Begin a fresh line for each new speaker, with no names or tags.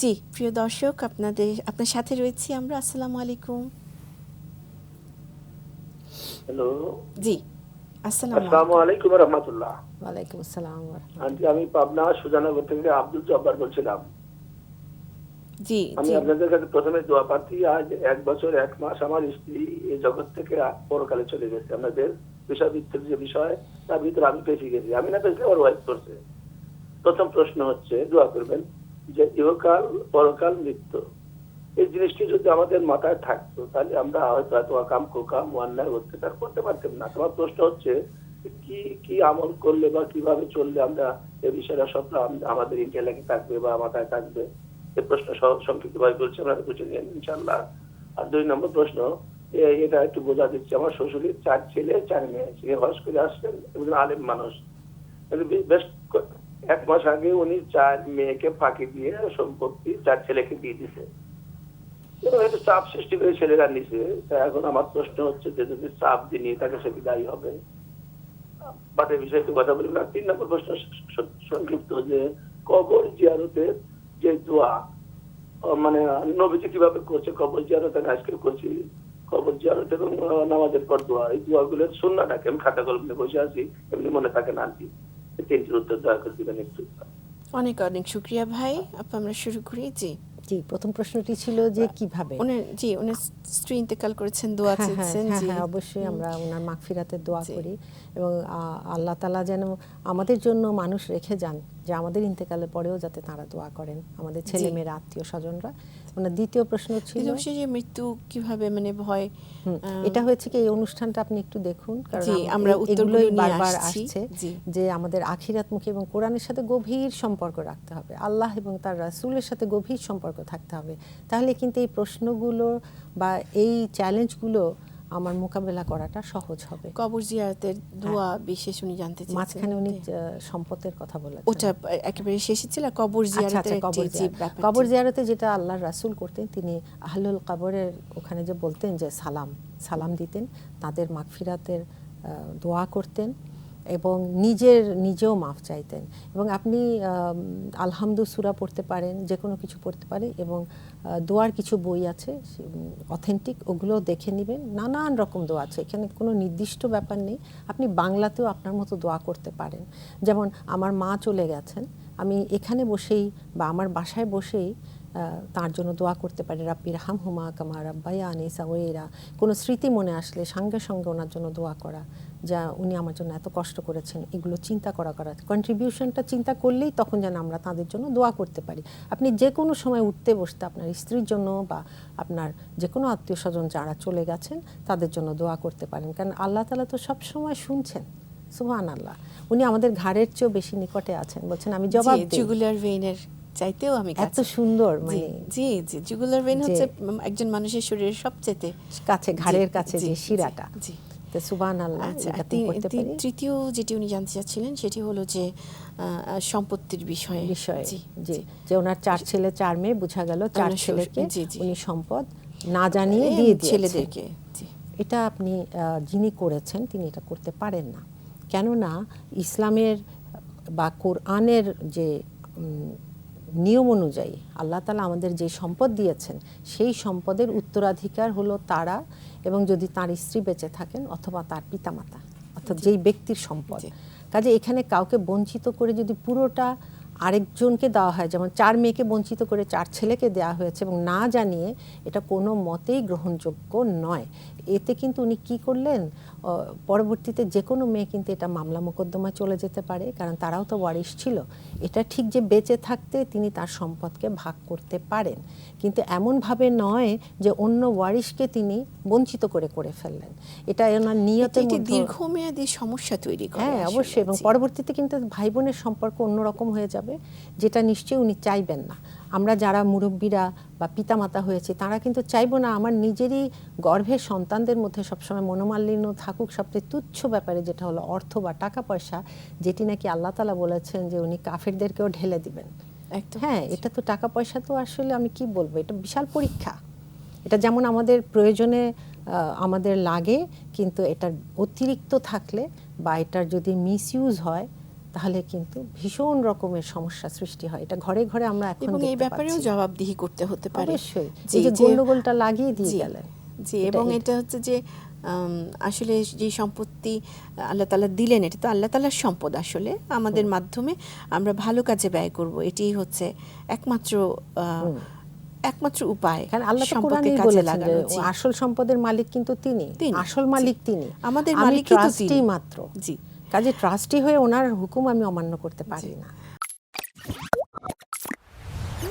জি প্রিয় দর্শক আপনাদের আপনার সাথে রয়েছি আমরা। আসসালামু আলাইকুম।
হ্যালো
জি আসসালামু
আলাইকুম। রহমতুল্লাহ।
ওয়ালাইকুম আসসালাম
আন্টি আমি পাবনা সুজানগর থেকে আব্দুল জব্বার বলছিলাম।
জি
আমি আপনাদের কাছে প্রথমে দোয়া প্রার্থী আজ এক বছর এক মাস আমার স্ত্রী এই জগৎ থেকে পরকালে চলে গেছে। আপনাদের বিষয় ভিত্তিক যে বিষয় তার ভিতরে আমি পেশে গেছি। আমি না পেয়েছি আমার ওয়াইফ করছে। প্রথম প্রশ্ন হচ্ছে দোয়া করবেন। যে ইহকাল, পরকাল, মৃত্যু। এই জিনিসটি যদি আমাদের মাথায় থাকতো, তাহলে আমরা হয়তো এত কাম কোকাম, অন্যায়, অত্যাচার করতে পারতাম না। তোমার প্রশ্ন হচ্ছে, কি কি আমল করলে বা কীভাবে চললে আমরা এই বিষয়টা সব আমাদের ইন্টেলেক্টে থাকবে বা মাথায় থাকবে? এ প্রশ্ন সহ- সংক্ষিপ্তভাবে বলছি, আমরা বুঝে নিন ইনশাল্লাহ আর দুই নম্বর প্রশ্ন এটা একটু বোঝা দিচ্ছে। আমার শ্বশুরের চার ছেলে, চার মেয়ে সে হজ করে আসছেন এবং আলেম মানুষ। বেশ এক মাস আগে উনি চার মেয়েকে ফাঁকি দিয়ে সম্পত্তি চার ছেলেকে দিয়ে দিছে। একটু চাপ সৃষ্টি করে ছেলেরা নিছে। এখন আমার প্রশ্ন হচ্ছে যে যদি চাপ দিয়ে থাকে সে বিদায়ী হবে? বিষয়ে কথা বলবেন আর তিন নম্বর প্রশ্ন সংক্ষিপ্ত যে কবর জিয়ারতের যে দোয়া মানে নবীজি কীভাবে করছে কবর জিয়ারত আজকে করছি কবর জিয়ারত এবং নামাজের পর দোয়া, এই দোয়াগুলোর শুননাটাকে আমি খাতা কলম বসে আছি, এমনি মনে থাকে না এই তিনটির উত্তর দয়া করে দিবেন একটু
অনেক অনেক শুক্রিয়া ভাই। আপা আমরা শুরু করি। জি।
জি প্রথম প্রশ্নটি ছিল যে কীভাবে?
ওনার জি ওনার স্ত্রী ইন্তেকাল করেছেন দোয়া
হ্যাঁ হ্যাঁ
চেয়েছেন
হ্যাঁ
জি।
হ্যাঁ অবশ্যই আমরা ওনার মাগফিরাতের দোয়া করি এবং আল্লাহ তালা যেন আমাদের জন্য মানুষ রেখে যান। যে আমাদের ইন্তেকালের পরেও যাতে তারা দোয়া করেন আমাদের ছেলে মেয়েরা আত্মীয় স্বজনরা। ওনার দ্বিতীয় প্রশ্ন ছিল
যে মৃত্যু কীভাবে মানে ভয়
এটা হয়েছে কি এই অনুষ্ঠানটা আপনি একটু দেখুন কারণ
আমরা উত্তরগুলো
এগুলোই বারবার
আসছে।
যে আমাদের আখিরাত আখিরাতমুখী এবং কোরআনের সাথে গভীর সম্পর্ক রাখতে হবে। আল্লাহ এবং তার রাসূলের সাথে গভীর সম্পর্ক থাকতে হবে। তাহলে কিন্তু এই প্রশ্নগুলো বা এই চ্যালেঞ্জগুলো আমার মোকাবেলা করাটা সহজ হবে।
কবর জিয়ারতের দোয়া বিশেষ উনি জানতে চান
মাঝখানে উনি সম্পদের কথা বলেছেন।
ওটা একেবারে শেষে ছিল কবর
আচ্ছা আচ্ছা
জিয়ারতের
কবর। কবর জিয়ারতে যেটা আল্লাহর রাসূল করতেন তিনি আহলুল কবরের ওখানে যে বলতেন যে সালাম সালাম দিতেন তাদের মাগফিরাতের দোয়া করতেন। এবং নিজের, নিজেও মাফ চাইতেন। এবং আপনি আলহামদু সুরা পড়তে পারেন যে কোনো কিছু পড়তে পারে এবং দোয়ার কিছু বই আছে অথেন্টিক ওগুলো দেখে নেবেন। নানান রকম দোয়া আছে, এখানে কোনো নির্দিষ্ট ব্যাপার নেই। আপনি বাংলাতেও আপনার মতো দোয়া করতে পারেন। যেমন, আমার মা চলে গেছেন, আমি এখানে বসেই বা আমার বাসায় বসেই তার জন্য দোয়া করতে পারি রাব্বির হাম হুমা কামা রাব্বাইয়া আনিসা ওয়েরা কোনো স্মৃতি মনে আসলে সঙ্গে সঙ্গে ওনার জন্য দোয়া করা যা উনি আমার জন্য এত কষ্ট করেছেন এগুলো চিন্তা করা করা। কন্ট্রিবিউশনটা চিন্তা করলেই তখন যেন আমরা তাদের জন্য দোয়া করতে পারি। আপনি যে কোনো সময় উঠতে বসতে আপনার স্ত্রীর জন্য বা আপনার যে কোনো আত্মীয় স্বজন যারা চলে গেছেন তাদের জন্য দোয়া করতে পারেন। কারণ আল্লাহ তালা তো সব সময় শুনছেন সুবহান আল্লাহ উনি আমাদের ঘাড়ের চেয়েও বেশি নিকটে আছেন। বলছেন আমি জবাব
জি, জুগুলার ভেইনের চাইতেও আমি
এত সুন্দর মানে
জি জি জুগুলার ভেইন হচ্ছে একজন মানুষের শরীরের সবচেয়ে
কাছে ঘাড়ের কাছে যে শিরাটা।
জি।
তো সুবহান আল্লাহ
তৃতীয় যেটি উনি জানতে চাচ্ছিলেন সেটি হলো যে সম্পত্তির বিষয়ে।
বিষয়ে
জি
জি। যে ওনার চার ছেলে চার মেয়ে বোঝা গেল চার ছেলেকে। উনি সম্পদ না জানিয়ে দিয়ে
ছেলেদেরকে
এটা আপনি যিনি করেছেন তিনি এটা করতে পারেন না। কেননা ইসলামের বা কোরআনের যে উম, নিয়ম অনুযায়ী আল্লাহ তালা আমাদের যে সম্পদ দিয়েছেন সেই সম্পদের উত্তরাধিকার হলো তারা এবং যদি তার স্ত্রী বেঁচে থাকেন অথবা তার পিতামাতা অর্থাৎ যেই ব্যক্তির সম্পদ। কাজে এখানে কাউকে বঞ্চিত করে যদি পুরোটা আরেকজনকে দেওয়া হয় যেমন চার মেয়েকে বঞ্চিত করে চার ছেলেকে দেওয়া হয়েছে এবং না জানিয়ে এটা কোনো মতেই গ্রহণযোগ্য নয়। এতে কিন্তু উনি কি করলেন? পরবর্তীতে যে কোনো মেয়ে কিন্তু এটা মামলা মোকদ্দমায় চলে যেতে পারে কারণ তারাও তো ওয়ারিশ ছিল। এটা ঠিক যে বেঁচে থাকতে তিনি তার সম্পদকে ভাগ করতে পারেন কিন্তু এমনভাবে নয় যে অন্য ওয়ারিশকে তিনি বঞ্চিত করে করে ফেললেন। এটা ওনার মধ্যে
দীর্ঘমেয়াদী সমস্যা তৈরি করে
হ্যাঁ অবশ্যই এবং পরবর্তীতে কিন্তু ভাই বোনের সম্পর্ক অন্যরকম হয়ে যাবে। যেটা নিশ্চয়ই উনি চাইবেন না। আমরা যারা মুরব্বীরা বা পিতামাতা হয়েছে তারা কিন্তু চাইব না আমার নিজেরই গর্ভের সন্তানদের মধ্যে সবসময় মনোমালিন্য থাকুক। সবচেয়ে তুচ্ছ ব্যাপারে যেটা হলো অর্থ বা টাকা পয়সা যেটি নাকি আল্লাহ তালা বলেছেন যে উনি কাফেরদেরকেও ঢেলে দিবেন। হ্যাঁ এটা তো টাকা পয়সা তো আসলে আমি কি বলব? এটা বিশাল পরীক্ষা। এটা যেমন আমাদের প্রয়োজনে আমাদের লাগে কিন্তু এটার অতিরিক্ত থাকলে বা এটার যদি মিসইউজ হয় তাহলে কিন্তু ভীষণ রকমের সমস্যা সৃষ্টি হয়। এটা ঘরে ঘরে আমরা এখন
এবং এই ব্যাপারেও জবাবদিহি করতে হতে পারে।
অবশ্যই। যে গন্ডগোলটা লাগিয়ে দিয়ে গেলেন
জি এবং
এটা-
হচ্ছে যে আসলে যে সম্পত্তি আল্লাহ তালা দিলেন এটা তো আল্লাহ তালার সম্পদ আসলে। আমাদের মাধ্যমে আমরা ভালো কাজে ব্যয় করব। এটাই হচ্ছে একমাত্র আহ, একমাত্র উপায়
কারণ আল্লাহ
কাজে
বলেছেন
লাগানো
আসল সম্পদের মালিক কিন্তু তিনি। আসল মালিক তিনি।
আমাদের মালিক।
মাত্র।
জি।
কাজে ট্রাস্টি হয়ে ওনার হুকুম আমি অমান্য করতে পারি না।